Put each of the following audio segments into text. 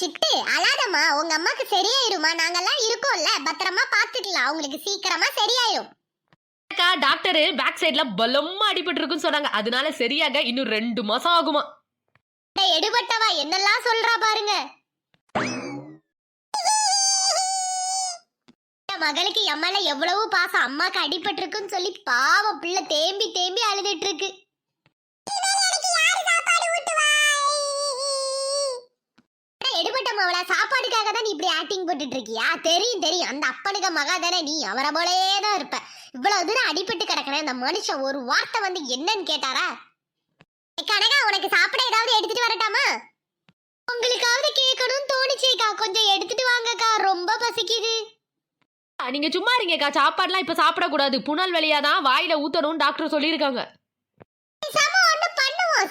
சிட்டு. அழாதம்மா உங்க அம்மாக்கு சரியாயிருமா நாங்கெல்லாம் இருக்கோம்ல. பத்திரமா பாத்துக்கலாம் அவங்களுக்கு சீக்கிரமா சரியாயிரும். அக்கா டாக்டர் பேக் சைடுல பலமா அடிபட்டு இருக்குன்னு சொன்னாங்க. அதனால சரியாக இன்னும் ரெண்டு மாசம் ஆகுமா? எடுபட்டவா என்னெல்லாம் சொல்றா பாருங்க. என் மகளுக்கு என் மேல எவ்வளவு பாசம். அம்மாக்கு அடிபட்டு இருக்குன்னு சொல்லி பாவம் பிள்ளை தேம்பி தேம்பி அழுதுட்டு இருக்கு டேய், எடுபட்ட மாவள சாப்பாடுக்காக தான் நீ இப்படி ஆக்டிங் போட்டுட்டு இருக்கியா தெரியும் தெரியும். அந்த அப்பனுக்கு மகா தானே நீ. அவரை போலயே தான் இருப்ப. இவ்வளவு தூரம் அடிபட்டு கிடக்குற அந்த மனுஷன் ஒரு வார்த்தை வந்து என்னன்னு கேட்டாரா? கனகா உனக்கு சாப்பிட ஏதாவது எடுத்துட்டு வரட்டாமா? உங்களுக்காவது கேட்கணும்னு தோணுச்சேக்கா கொஞ்சம் எடுத்துட்டு வாங்கக்கா. ரொம்ப பசிக்குது. நீங்க சும்மா இருங்கக்கா. சாப்பாடுலாம் இப்ப சாப்பிடக்கூடாது. புனல் வழியா தான் வாயில ஊத்தணும்னு டாக்டர் சொல்லியிருக்காங்க.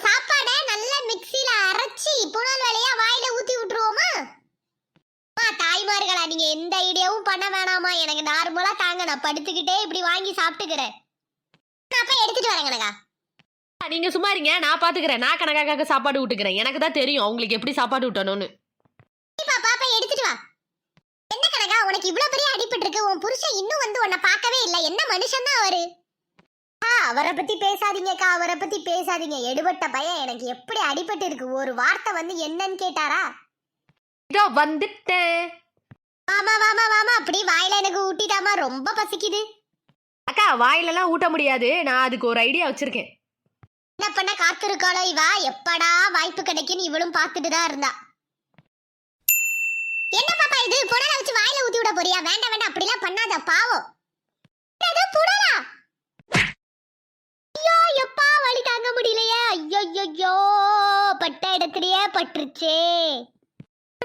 சாப்பாடை நல்லா மிக்ஸில அரைச்சி புனல் வழியா வாயில ஊத்தி விட்டுருவோமா அம்மா, தாய்மார்களா நீங்க எந்த ஐடியாவும் பண்ண வேணாமா? எனக்கு நார்மலா தாங்க நான் படுத்துக்கிட்டே இப்படி வாங்கி சாப்பிட்டுக்கிறேன். அப்ப எடுத்துட்டு வரேன் கனகா. நீங்க சும்மா இருங்க நான் பாத்துக்கிறேன். நான் கணக்காக சாப்பாடு விட்டுக்கிறேன் எனக்கு தான் தெரியும் அவங்களுக்கு எப்படி சாப்பாடு விட்டணும்னு பாப்பா எடுத்துட்டு வா. என்ன கனகா? உனக்கு இவ்ளோ பெரிய அடிபட்டு இருக்கு. உன் புருஷன் இன்னும் வந்து உன்னை பார்க்கவே இல்ல. என்ன மனுஷன் தான் அவரு? ஆ, அவரை பத்தி பேசாதீங்கக்கா அவரை பத்தி பேசாதீங்க. எடுபட்ட பையன் எனக்கு எப்படி அடிபட்டு இருக்கு? ஒரு வார்த்தை வந்து என்னன்னு கேட்டாரா? இதோ வந்துட்டேன். வாமா வாமா வாமா அப்படி வாயில எனக்கு ஊட்டிட்டாமா ரொம்ப பசிக்குது. அக்கா வாயிலெல்லாம் ஊட்ட முடியாது. நான் அதுக்கு ஒரு ஐடியா வச்சிருக்கேன். என்ன பண்ண? காத்திருக்காளோ இவா? எப்படா வாய்ப்பு கிடைக்குன்னு இவளும் பார்த்துட்டு தான் இருந்தா. என்ன பாப்பா இது? புடலை வச்சு வாயில ஊத்தி விட போறியா? வேண்டாம் வேண்டாம். அப்படிலாம் பண்ணாத பாவம். என்னது புடலா? ஐயோ எப்பா வலி தாங்க முடியலையே. ஐயோ ஐயோ பட்ட இடத்துலயே பட்டுருச்சே.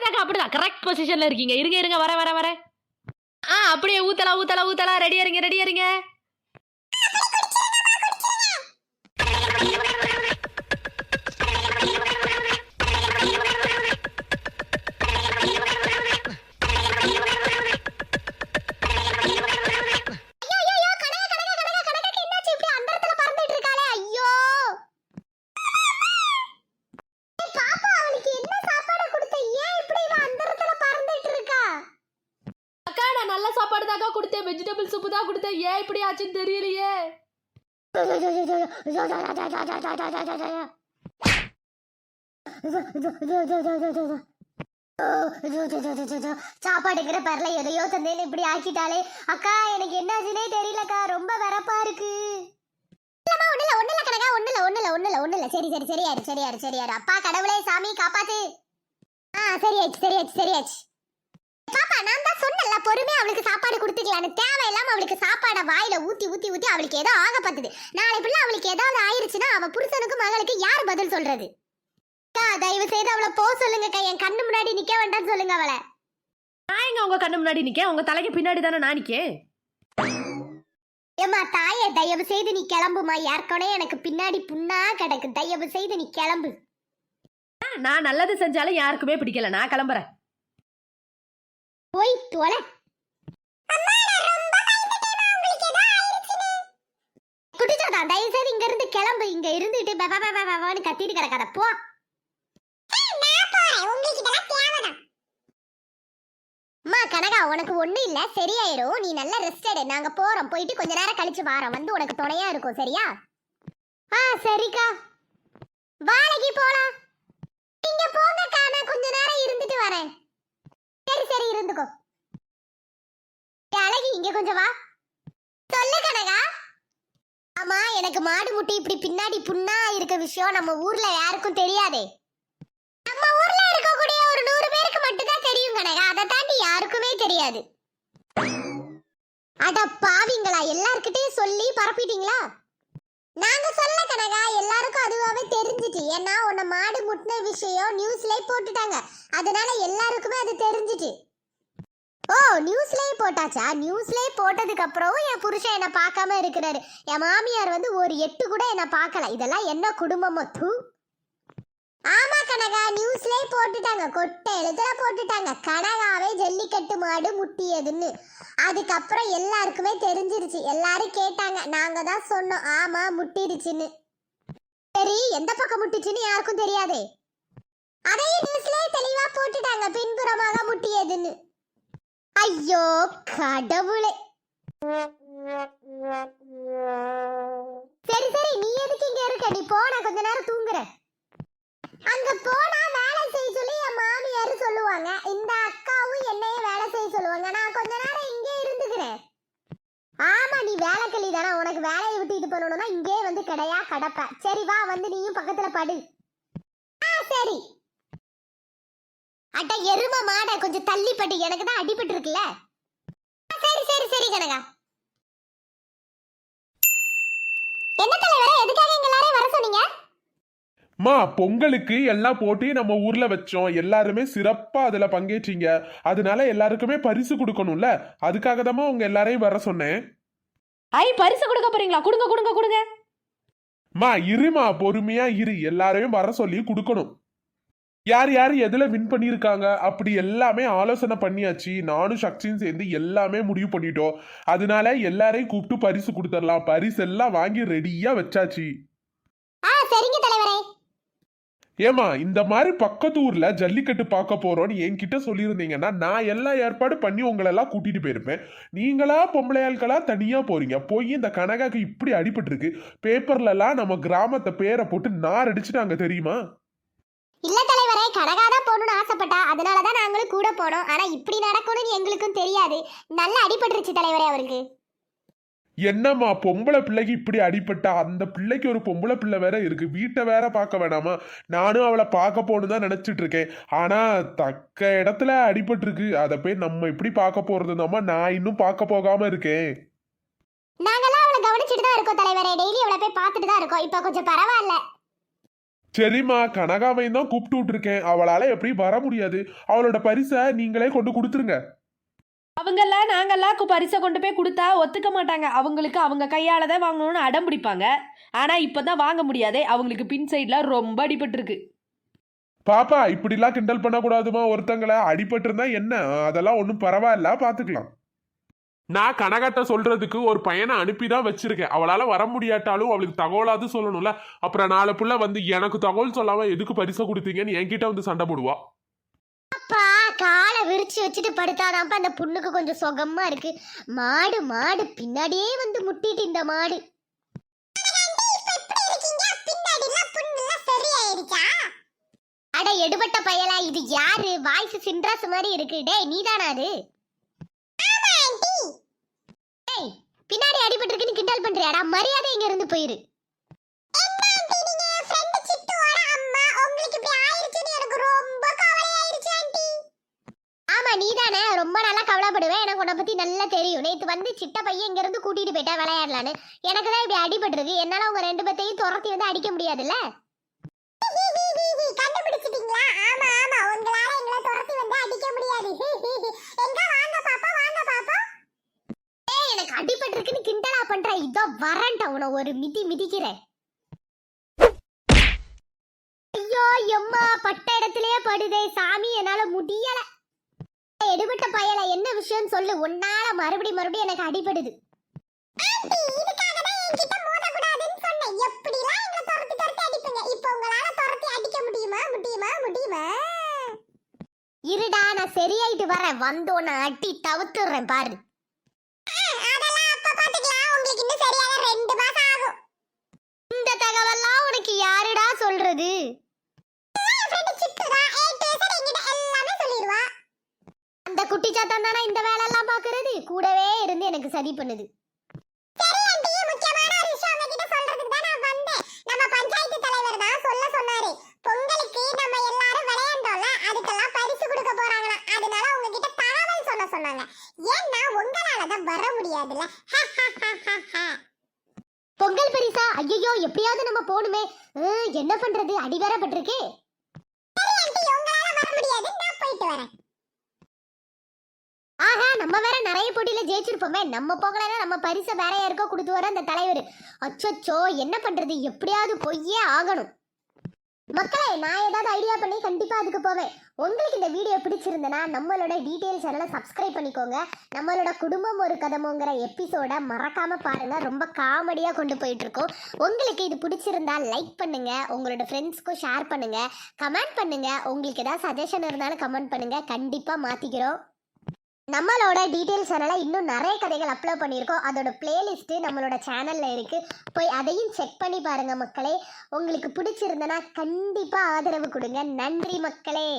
அக்கா அப்படிதான். கரெக்ட் பொசிஷன்ல இருக்கீங்க. இருங்க இருங்க வர வர வர. ஆ அப்படியே ஊத்தலாம் ஊத்தலாம் ஊத்தலாம். ரெடியா இருங்க ரெடியா இருங்க சாப்பாடுங்கிற பரல எதையோ தந்தேன்னு இப்படி ஆக்கிட்டாலே. அக்கா எனக்கு என்னாச்சுனே தெரியலக்கா ரொம்ப வரப்பா இருக்கு. ஒண்ணுல ஒண்ணுல கணக்கா ஒண்ணுல ஒண்ணுல ஒண்ணுல ஒண்ணுல சரி சரி சரியாரு சரியாரு சரியாரு அப்பா கடவுளே சாமி காப்பாத்து. ஆ சரியாச்சு சரியாச்சு சரியாச்சு பாப்பா நான் தான் சொன்னல பொறுமையா அவளுக்கு சாப்பாடு கொடுத்துக்கலான்னு. தேவையில்லாம அவளுக்கு சாப்பாடை வாயில ஊத்தி ஊத்தி ஊத்தி அவளுக்கு ஏதோ ஆக பத்துது. நாளை பிள்ளை அவளுக்கு ஏதாவது ஆயிருச்சுன்னா அவ புருஷனுக்கும் மகளுக்கு யார் பதில் சொல்றது? அக்கா தயவு செய்து அவளை போ சொல்லுங்கக்கா என் கண்ணு முன்னாடி நிக்க வேண்டாம்னு சொல்லுங்க அவளை. நான் எங்க உங்க கண்ணு முன்னாடி நிக்கேன் உங்க தலைக்கு பின்னாடி தானே நான் நிக்கேன்? ஏம்மா தாயே தயவு செய்து நீ கிளம்புமா ஏற்கனவே எனக்கு பின்னாடி புண்ணா கிடக்கு. தயவு செய்து நீ கிளம்பு. நான் நல்லது செஞ்சாலும் யாருக்குமே பிடிக்கல. நான் கிளம்புறேன். போய் தொலை. குட்டிச்சாதா தயவு செய்து இங்க இருந்து கிளம்பு. இங்க இருந்துட்டு பே, பே, பே, பே, பேன்னு கத்திட்டு கிடக்காத. போ. அம்மா கனகா உனக்கு ஒண்ணும் இல்ல. சரியாயிரும். நீ நல்லா ரெஸ்ட் எடு. நாங்க போறோம். போயிட்டு கொஞ்ச நேரம் கழிச்சு வாரோம். வந்து உனக்கு துணையா இருக்கும். சரியா? ஆ சரிக்கா. வாழைக்கு போலாம் இங்க போங்கக்கா நான் கொஞ்ச நேரம் இருந்துட்டு வரேன் சரி சரி இருந்துக்கோ ஏய், அழகி இங்க கொஞ்சம் வா. சொல்லு கனகா. ஆமா எனக்கு மாடு முட்டி இப்படி பின்னாடி புண்ணா இருக்க விஷயம் நம்ம ஊர்ல யாருக்கும் தெரியாதே. நம்ம ஊர்ல இருக்கக்கூடிய ஒரு நூறு பேருக்கு மட்டும்தான் தெரியும் கனகா. அதை தாண்டி யாருக்குமே தெரியாது. அட பாவிங்களா எல்லார்கிட்டயும் சொல்லி பரப்பிட்டீங்களா? நாங்க சொல்ல கனகா எல்லாருக்கும் அதுவாவே தெரிஞ்சிட்டு ஏன்னா உன்னை மாடு முட்டின விஷயம் நியூஸ்லயே போட்டுட்டாங்க. அதனால எல்லாருக்குமே அது தெரிஞ்சிட்டு ஓ நியூஸ்லயே போட்டாச்சா? நியூஸ்லயே போட்டதுக்கு அப்புறம் என் புருஷன் என்னை பார்க்காம இருக்கிறாரு. என் மாமியார் வந்து ஒரு எட்டு கூட என்னை பார்க்கல. இதெல்லாம் என்ன குடும்பமோ? தூ. ஆமா கனகா நியூஸ்லயே போட்டுட்டாங்க. கொட்டை எழுத்துல போட்டுட்டாங்க. கனகாவே ஜல்லிக்கட்டு மாடு முட்டியதுன்னு. அதுக்கப்புறம் எல்லாருக்குமே தெரிஞ்சிருச்சு. எல்லாரும் கேட்டாங்க. நாங்க தான் சொன்னோம். ஆமா முட்டிருச்சுன்னு சரி எந்த பக்கம் முட்டிச்சுன்னு யாருக்கும் தெரியாதே. அதையும் நியூஸ்லயே தெளிவா போட்டுட்டாங்க. பின்புறமாக முட்டியதுன்னு. ஐயோ கடவுளே. சரி சரி நீ எதுக்கு இங்க இருக்க? நீ போ நான் கொஞ்ச நேரம் தூங்குறேன். அங்க போனா வேலை செய்ய சொல்லி என் மாமியார் சொல்லுவாங்க. இந்த அக்காவும் என்னையே வேலை செய்ய சொல்லுவாங்க. நான் கொஞ்ச நேரம் இங்கே இருந்துக்கிறேன். ஆமா நீ வேலைக்கிளி தானே. உனக்கு வேலையை விட்டு இது பண்ணணும்னா இங்கே வந்து கிடையா கடப்ப. சரி வா வந்து நீயும் பக்கத்துல படு. ஆ சரி. அட்ட எரும மாட கொஞ்சம் தள்ளி படு எனக்கு தான் அடிபட்டு இருக்குல்ல. சரி சரி சரி கனகா. என்ன தலைவரே எதுக்காக எங்க எல்லாரையும் வர சொன்னீங்க? மா பொங்கலுக்கு எல்லாம் போட்டி நம்ம ஊர்ல வச்சோம். எல்லாருமே சிறப்பா அதுல பங்கேற்றீங்க. அதனால எல்லாருக்குமே பரிசு கொடுக்கணும்ல. அதுக்காக தான் உங்க எல்லாரையும் வர சொன்னேன். ஐ பரிசு கொடுக்க போறீங்களா? கொடுங்க கொடுங்க கொடுங்க. மா இருமா பொறுமையா இரு. எல்லாரையும் வர சொல்லி கொடுக்கணும். யார் யார் எதுல வின் பண்ணியிருக்காங்க? அப்படி எல்லாமே ஆலோசனை பண்ணியாச்சு. நானும் சக்தியும் சேர்ந்து எல்லாமே முடிவு பண்ணிட்டோம். அதனால எல்லாரையும் கூப்பிட்டு பரிசு கொடுத்துடலாம். பரிசு எல்லாம் வாங்கி ரெடியா வச்சாச்சு. ஏமா இந்த மாதிரி பக்கத்து ஊர்ல ஜல்லிக்கட்டு பார்க்க போறோம்னு என்கிட்ட சொல்லியிருந்தீங்கன்னா நான் எல்லா ஏற்பாடு பண்ணி உங்களை எல்லாம் கூட்டிட்டு போயிருப்பேன். நீங்களா பொம்பளையாள்களா தனியா போறீங்க. போய் இந்த கனகாக்கு இப்படி அடிபட்டிருக்கு. பேப்பர்ல எல்லாம் நம்ம கிராமத்தை பேரை போட்டு நார் அடிச்சுட்டாங்க தெரியுமா? இல்ல தலைவரே கனகா தான் போகணும்னு ஆசைப்பட்டா அதனால தான் நாங்களும் கூட போனோம். ஆனா இப்படி நடக்கும்னு எங்களுக்கும் தெரியாது. நல்ல அடிபட்டுருச்சு தலைவரே அவருக்கு. என்னம்மா பொம்பளை பிள்ளைக்கு இப்படி அடிபட்டா? அந்த பிள்ளைக்கு ஒரு பொம்பளை பிள்ளை வேற இருக்கு. வீட்டை வேற பார்க்க வேணாமா? நானும் அவளை பார்க்க போகணும் தான் நினைச்சிட்டு இருக்கேன். ஆனா தக்க இடத்துல அடிபட்டிருக்கு. அதை போய் நம்ம இப்படி பார்க்க போறது? நான் இன்னும் பார்க்க போகாம இருக்கேன். நாங்கெல்லாம் அவளை கவனிச்சுட்டு தான் இருக்கோம் தலைவரே. டெய்லி அவளை போய் பார்த்துட்டு தான் இருக்கோம். இப்போ கொஞ்சம் பரவாயில்ல. சரிம்மா கனகாவையும் தான் கூப்பிட்டு விட்டுருக்கேன். அவளால எப்படி வர முடியாது. அவளோட பரிசை நீங்களே கொண்டு கொடுத்துருங்க. அவங்கெல்லாம் நாங்கெல்லாம் பரிசை கொண்டு போய் கொடுத்தா ஒத்துக்க மாட்டாங்க. அவங்களுக்கு அவங்க கையால தான் வாங்கணும்னு அடம் பிடிப்பாங்க. ஆனா இப்பதான் வாங்க முடியாதே. அவங்களுக்கு பின் சைடுல ரொம்ப அடிபட்டிருக்கு. பாப்பா இப்படிலாம் கிண்டல் பண்ணக்கூடாதுமா. ஒருத்தங்கள அடிபட்டிருந்தா என்ன? அதெல்லாம் ஒன்றும் பரவாயில்ல. பார்த்துக்கலாம் நான் கனகத்தை சொல்றதுக்கு ஒரு பையனை அனுப்பி தான் வச்சிருக்கேன். அவளால வர முடியாட்டாலும் அவளுக்கு தகவலாவது சொல்லணும்ல. அப்புறம் நாளை புள்ள வந்து எனக்கு தகவல் சொல்லாம எதுக்கு பரிசை கொடுத்தீங்கன்னு என்கிட்ட வந்து சண்டை போடுவா? அப்பா காலை விரிச்சு வச்சுட்டு படுத்தாதான்ப்பா அந்த புண்ணுக்கு கொஞ்சம் சுகமா இருக்கு. மாடு மாடு பின்னாடியே வந்து முட்டிட்டு இந்த மாடு. அட எடுபட்ட பயலா இது யாரு? வாய்ஸ் சின்ராஸ் மாதிரி இருக்கு. டேய் நீதானா அது டேய் பின்னாடி அடிபட்டு இருக்குன்னு கிண்டல் பண்றியாடா? மரியாதை இங்க இருந்து போயிரு. ஆமா நீதானே. ரொம்ப நல்லா கவலைப்படுவேன். எனக்கு உன்னை பத்தி நல்லா தெரியும். நேத்து வந்து சிட்ட பையன் இங்க இருந்து கூட்டிட்டு போயிட்டா விளையாடலான்னு. எனக்கு தான் இப்படி அடிபட்டிருக்கு. என்னால உங்க ரெண்டு பேத்தையும் துரத்தி வந்து அடிக்க முடியாதுல்ல கண்டுபிடிச்சிட்டீங்களா ஆமா ஆமா உங்களால எங்களை துரத்தி வந்து அடிக்க முடியாது எங்க வாங்க பாப்பா வாங்க பாப்பா ஏய் எனக்கு அடிபட்டிருக்குன்னு பண்ற? இதோ வரேன்டா உன ஒரு மிதி மிதிக்கிறேன். ஐயோ எம்மா பட்ட இடத்துலயே படுதே. சாமி என்னால முடியல. எடுபட்ட பயல என்ன விஷயம் சொல்லு. உன்னால மறுபடி மறுபடியும் எனக்கு அடிபடுது. இருடா நான் சரியாயிட்டு வரேன். வந்தோன்னு உன்னை அட்டி பாரு இந்த தகவல்லாம் உனக்கு யாருடா சொல்றது அந்த தானே இந்த வேலை எல்லாம் பாக்குறது கூடவே இருந்து எனக்கு சரி பண்ணுது கொடுக்க சொன்னாங்க. ஏன்னா உங்களால தான் வர முடியாதுல்ல. பொங்கல் பரிசா? ஐயோ எப்படியாவது நம்ம போணுமே. என்ன பண்றது? அடி வேற பட்டிருக்கே ஆஹா நம்ம வேற நிறைய போட்டியில ஜெயிச்சிருப்போமே. நம்ம போகலன்னா நம்ம பரிசை வேற யாருக்கோ கொடுத்து வர அந்த தலைவர். அச்சோச்சோ என்ன பண்றது? எப்படியாவது பொய்யே ஆகணும். மக்களே நான் ஏதாவது ஐடியா பண்ணி கண்டிப்பாக அதுக்கு போவேன். உங்களுக்கு இந்த வீடியோ பிடிச்சிருந்தனா நம்மளோட டீட்டெயில் சேனலை சப்ஸ்கிரைப் பண்ணிக்கோங்க. நம்மளோட குடும்பம் ஒரு கதமுங்கிற எபிசோடை மறக்காமல் பாருங்கள் ரொம்ப காமெடியாக கொண்டு போயிட்டுருக்கோம். உங்களுக்கு இது பிடிச்சிருந்தா லைக் பண்ணுங்கள் உங்களோட ஃப்ரெண்ட்ஸ்க்கும் ஷேர் பண்ணுங்கள் கமெண்ட் பண்ணுங்கள் உங்களுக்கு ஏதாவது சஜஷன் இருந்தாலும் கமெண்ட் பண்ணுங்கள் கண்டிப்பாக மாற்றிக்கிறோம் நம்மளோட டீட்டெயில்ஸ் சேனலை இன்னும் நிறைய கதைகள் அப்லோட் பண்ணியிருக்கோம். அதோட பிளேலிஸ்ட்டு நம்மளோட சேனலில் இருக்குது போய் அதையும் செக் பண்ணி பாருங்கள் மக்களே. உங்களுக்கு பிடிச்சிருந்தனா கண்டிப்பாக ஆதரவு கொடுங்க. நன்றி மக்களே.